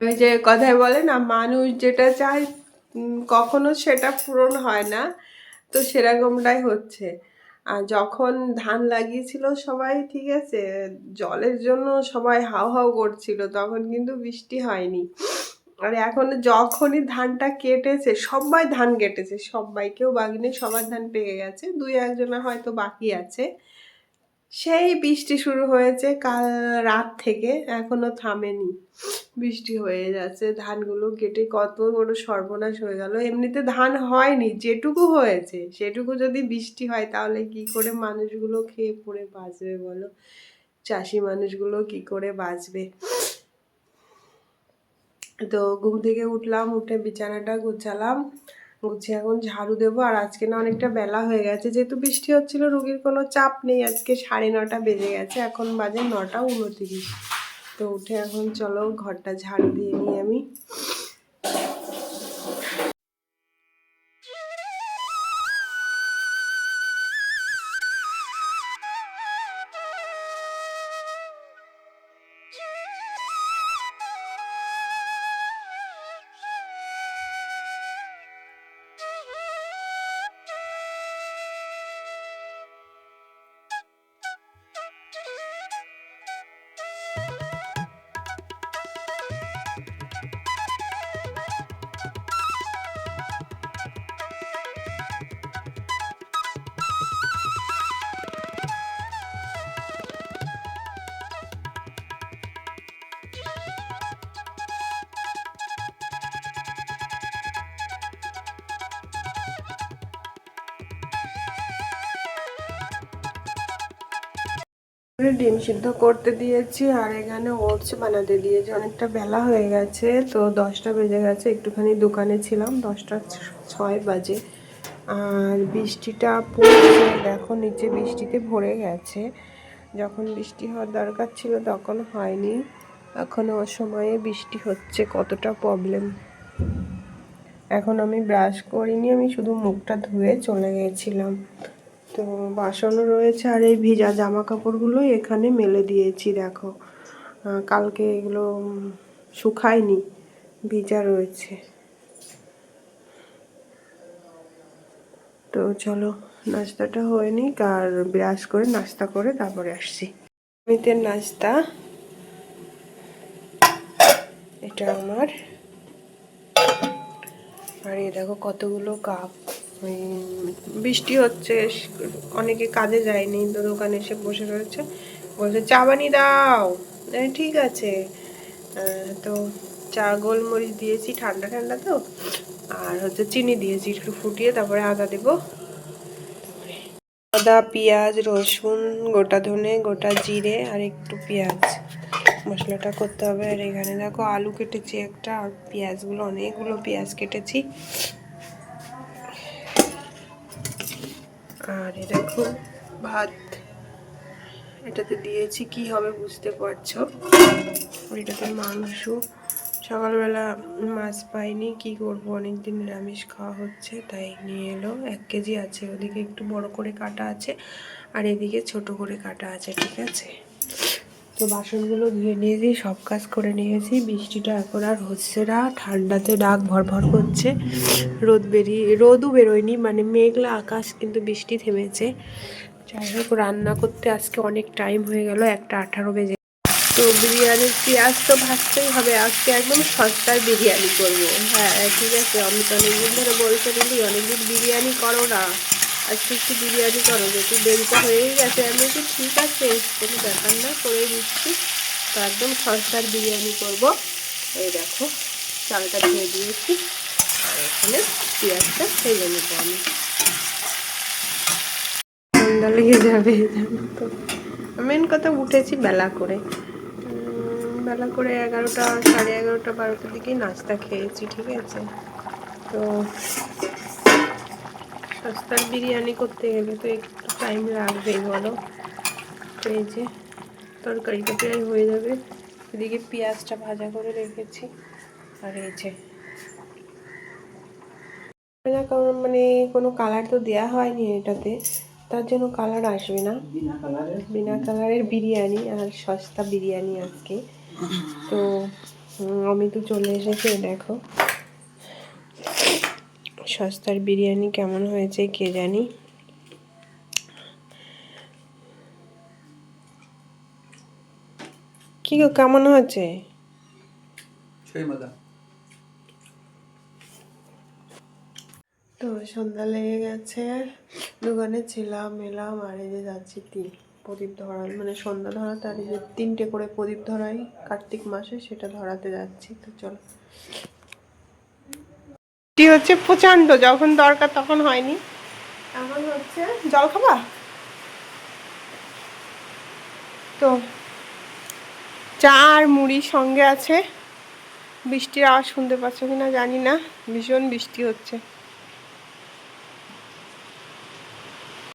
ওই যে কথায় বলে না, মানুষ যেটা চায় কখনো সেটা পূরণ হয় না। তো সেরকমটাই হচ্ছে। আর যখন ধান লাগিয়েছিল সবাই, ঠিক আছে, জলের জন্য সবাই হাও হাও করছিল, তখন কিন্তু বৃষ্টি হয়নি। আর এখন যখনই ধানটা কেটেছে, সবাই ধান কেটেছে সবাই কেউ বাকি সবার ধান পেকে গেছে, দুই একজনের হয়তো বাকি আছে। সেই বৃষ্টি শুরু হয়েছে কাল রাত থেকে, এখনও থামেনি। বৃষ্টি হয়ে যাচ্ছে, ধানগুলো কেটে কত বড় সর্বনাশ হয়ে গেল। এমনিতে ধান হয়নি, যেটুকু হয়েছে, সেটুকু যদি বৃষ্টি হয় তাহলে কি করে মানুষগুলো খেয়ে পড়ে বাঁচবে বলো? চাষি মানুষগুলো কি করে বাঁচবে? তো ঘুম থেকে উঠলাম, উঠে বিছানাটা গুছালাম। গুছিয়ে এখন ঝাড়ু দেবো আর আজকে না অনেকটা বেলা হয়ে গেছে। যেহেতু বৃষ্টি হচ্ছিল, রুগীর কোনো চাপ নেই। আজকে সাড়ে নটা বেজে গেছে, এখন বাজে নটা উনতিরিশ। তো উঠে এখন চলো ঘরটা ঝাড়ু দিয়ে নিই আমি। ডিম সিদ্ধ করতে দিয়েছি আর এখানে ওটস বানাতে দিয়েছি। অনেকটা বেলা হয়ে গেছে, তো দশটা বেজে গেছে। একটুখানি দোকানে ছিলাম, দশটা ছয় বাজে। আর বৃষ্টিটা পড়ছে, দেখো নিচে বৃষ্টিতে ভরে গেছে। যখন বৃষ্টি হওয়ার দরকার ছিল তখন হয়নি। এখন অসময়ে বৃষ্টি হচ্ছে, কতটা প্রবলেম এখন আমি ব্রাশ করিনি, আমি শুধু মুখটা ধুয়ে চলে গেছিলাম। তো বাসনও রয়েছে আর এই ভিজা জামা কাপড়গুলো এখানে মেলে দিয়েছি, দেখো। কালকে এগুলো শুকায়নি, ভিজা রয়েছে। তো চলো, নাস্তাটা হয়ে নিক আর ব্রাশ করে নাস্তা করে তারপরে আসছি। মিতের নাস্তা, এটা আমার। আর এ দেখো কতগুলো কাপ। বৃষ্টি হচ্ছে, অনেকে কাজে যায়নি, তো দোকানে এসে বসে রয়েছে। বলছে, চা বানিয়ে দাও। ঠিক আছে। তো চা গোলমরিচ দিয়েছি, ঠান্ডা ঠান্ডা তো। আর হচ্ছে চিনি দিয়েছি, একটু ফুটিয়ে তারপরে আদা দেবো। আদা, পেঁয়াজ, রসুন, গোটা ধনে, গোটা জিরে আর একটু পেঁয়াজ। মশলাটা করতে হবে। আর এখানে দেখো, আলু কেটেছি একটা, আর পেঁয়াজগুলো, অনেকগুলো পেঁয়াজ কেটেছি। আর এ দেখো, ভাত। এটাতে দিয়েছি, কি হবে বুঝতে পারছ? এটাতে মাংস। সকালবেলা মাছ পাইনি, কি করব? অনেক দিন নিরামিষ খাওয়া হচ্ছে, তাই নিয়ে এলো। এক কেজি আছে, ওদিকে একটু বড় করে কাটা আছে, আর এদিকে ছোট করে কাটা আছে, ঠিক আছে? তো বাসনগুলো ধুয়ে নিয়েছি, সব কাজ করে নিয়েছি। বৃষ্টিটা এখন আর হচ্ছে না, ঠান্ডাতে ডাক ভর ভর করছে। রোদ বেরিয়ে রোদও বেরোয়নি মানে মেঘলা আকাশ কিন্তু বৃষ্টি থেমেছে। যাই হোক, রান্না করতে আজকে অনেক টাইম হয়ে গেল, একটা আঠারো বেজে তো বিরিয়ানির পেঁয়াজ তো ভাজতেই হবে, আজকে একদম সস্তায় বিরিয়ানি করব। হ্যাঁ ঠিক আছে, আমি তো অনেকদিন ধরে বলতে দিলি অনেকদিন বিরিয়ানি করো না। আজকে একটু বিরিয়ানি করো যেহেতু দেরিটা হয়েই গেছে আমি তো ঠিক আছে কোনো ব্যাপার না করে দিচ্ছি। তো একদম সস্তার বিরিয়ানি করব। এই দেখো চালটা ধুয়ে দিয়েছি। আর এখানে পেঁয়াজটা ফেলে নেব আমি। ঠান্ডা লেগে যাবে তো। মেন কথা উঠেছি বেলা করে। বেলা করে এগারোটা সাড়ে এগারোটা বারোটার দিকেই নাস্তা খেয়েছি ঠিক আছে? তো সস্তার বিরিয়ানি করতে গেলে তো একটু টাইম লাগবেই বলো? তো এই যে তরকারিটা প্রায় হয়ে যাবে। এদিকে পেঁয়াজটা ভাজা করে রেখেছি। আর এই যে না কারণ মানে কোনো কালার তো দেয়া হয়নি এটাতে। তার জন্য কালার আসবে না। বিনা কালারের বিরিয়ানি আর সস্তা বিরিয়ানি আজকে। তো আমি তো চলে এসেছি দেখো। সস্তার বিরিয়ানি কেমন হয়েছে কে জানি? কি গো কেমন হয়েছে তো সন্ধ্যা লেগে গেছে দোকানে ছিলাম এলাম আর এই যে যাচ্ছি তিন প্রদীপ ধরান মানে সন্ধ্যা ধরাতে আর এই যে তিনটে করে প্রদীপ ধরাই কার্তিক মাসে সেটা ধরাতে যাচ্ছি তো চলো। বৃষ্টি হচ্ছে প্রচণ্ড যখন দরকার তখন হয়নি। এখন হচ্ছে জল খাবা? তো চা আর মুড়ি সঙ্গে আছে। বৃষ্টির আওয়াজ শুনতে পাচ্ছ কিনা জানি না ভীষণ বৃষ্টি হচ্ছে।